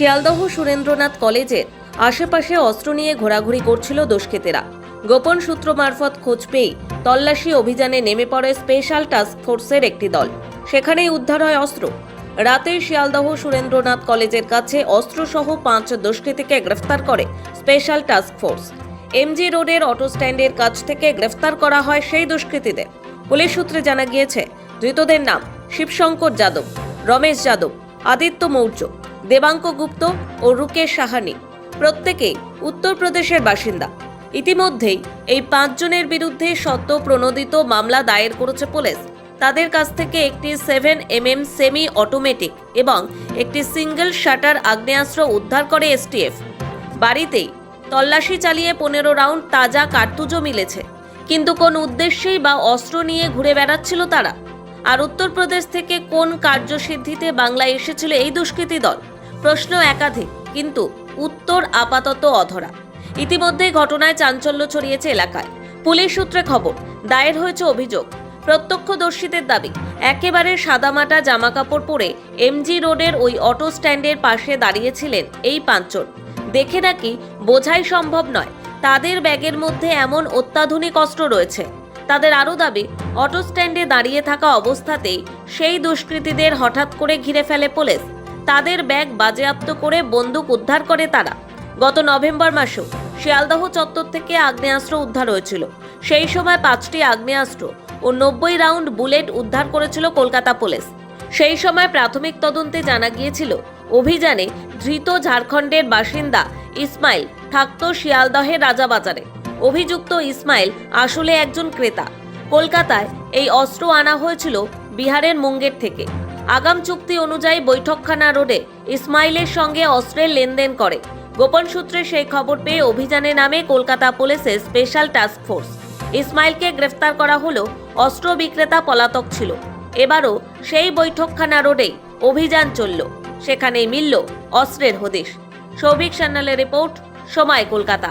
শিয়ালদহ সুরেন্দ্রনাথ কলেজের আশেপাশে অস্ত্র নিয়ে ঘোরাঘুরি করছিল দুষ্কৃতীরা। গোপন সূত্র মারফত খোঁজ পেয়ে তল্লাশি অভিযানে নেমে পড়ে স্পেশাল টাস্ক ফোর্সের একটি দল। সেখানেই উদ্ধার হয় অস্ত্র। রাতে শিয়ালদহ সুরেন্দ্রনাথ কলেজের কাছে অস্ত্রসহ পাঁচ দুষ্কৃতীকে গ্রেফতার করে স্পেশাল টাস্ক ফোর্স। এমজি রোডের অটো স্ট্যান্ডের কাছ থেকে গ্রেফতার করা হয় সেই দুষ্কৃতীদের। পুলিশ সূত্রে জানা গিয়েছে, ধৃতদের নাম শিবশঙ্কর যাদব, রমেশ যাদব, আদিত্য মৌর্য। দেবাঙ্ক গুপ্ত ও রুকেশ সাহানি প্রত্যেকেই উত্তরপ্রদেশের বাসিন্দা। ইতিমধ্যেই এই পাঁচজনের বিরুদ্ধে সদ্য প্রণোদিত মামলা দায়ের করেছে পুলিশ। তাদের কাছ থেকে একটি সেভেন এমএম সেমি অটোমেটিক এবং একটি সিঙ্গেল শাটার আগ্নেয়াস্ত্র উদ্ধার করে এসটিএফ। বাড়িতেই তল্লাশি চালিয়ে পনেরো রাউন্ড তাজা কার্তুজও মিলেছে। কিন্তু কোন উদ্দেশ্যেই বা অস্ত্র নিয়ে ঘুরে বেড়াচ্ছিল তারা? আর উত্তরপ্রদেশ থেকে কোন কার্যসিদ্ধিতে বাংলায় এসেছিল এই দুষ্কৃতী দল? প্রশ্ন একাধিক, কিন্তু উত্তর আপাতত অধরা। ইতিমধ্যে ঘটনায় চাঞ্চল্য ছড়িয়েছে এলাকায়। পুলিশ সূত্রে খবর, দায়ের হয়েছে অভিযোগ। প্রত্যক্ষদর্শীদের দাবি, একেবারে সাদামাটা জামাকাপড় পরে এমজি রোডের ওই অটো স্ট্যান্ডের পাশে দাঁড়িয়েছিলেন এই পাঁচজন। দেখে নাকি বোঝাই সম্ভব নয়, তাদের ব্যাগের মধ্যে এমন অত্যাধুনিক অস্ত্র রয়েছে। তাদের আরও দাবি, অটো স্ট্যান্ডে দাঁড়িয়ে থাকা অবস্থাতেই সেই দুষ্কৃতীদের হঠাৎ করে ঘিরে ফেলে পুলিশ। তাদের ব্যাগ বাজেয়াপ্ত করে বন্দুক উদ্ধার করে তারা। গত নভেম্বর মাসেও শিয়ালদহ চত্বর থেকে আগ্নেয়াস্ত্র উদ্ধার হয়েছিল। সেই সময় পাঁচটি আগ্নেয়াস্ত্র ও নব্বই রাউন্ড বুলেট উদ্ধার করেছিল কলকাতা পুলিশ। সেই সময় প্রাথমিক তদন্তে জানা গিয়েছিল, অভিযানে ধৃত ঝাড়খণ্ডের বাসিন্দা ইসমাইল থাকত শিয়ালদহের রাজাবাজারে। অভিযুক্ত ইসমাইল আসলে একজন ক্রেতা। কলকাতায় এই অস্ত্র আনা হয়েছিল বিহারের মুঙ্গের থেকে। আগাম চুক্তি অনুযায়ী বৈঠকখানা রোডে ইসমাইলের সঙ্গে অস্ত্রের লেনদেন করে। গোপন সূত্রে সেই খবর পেয়ে অভিযানে নামে কলকাতা পুলিশের স্পেশাল টাস্ক ফোর্স। ইসমাইলকে গ্রেফতার করা হলো অস্ত্র বিক্রেতা পলাতক ছিল। এবারও সেই বৈঠকখানা রোডেই অভিযান চলল। সেখানেই মিলল অস্ত্রের হদিশ। সৌভিক সান্যালের রিপোর্ট, সময় কলকাতা।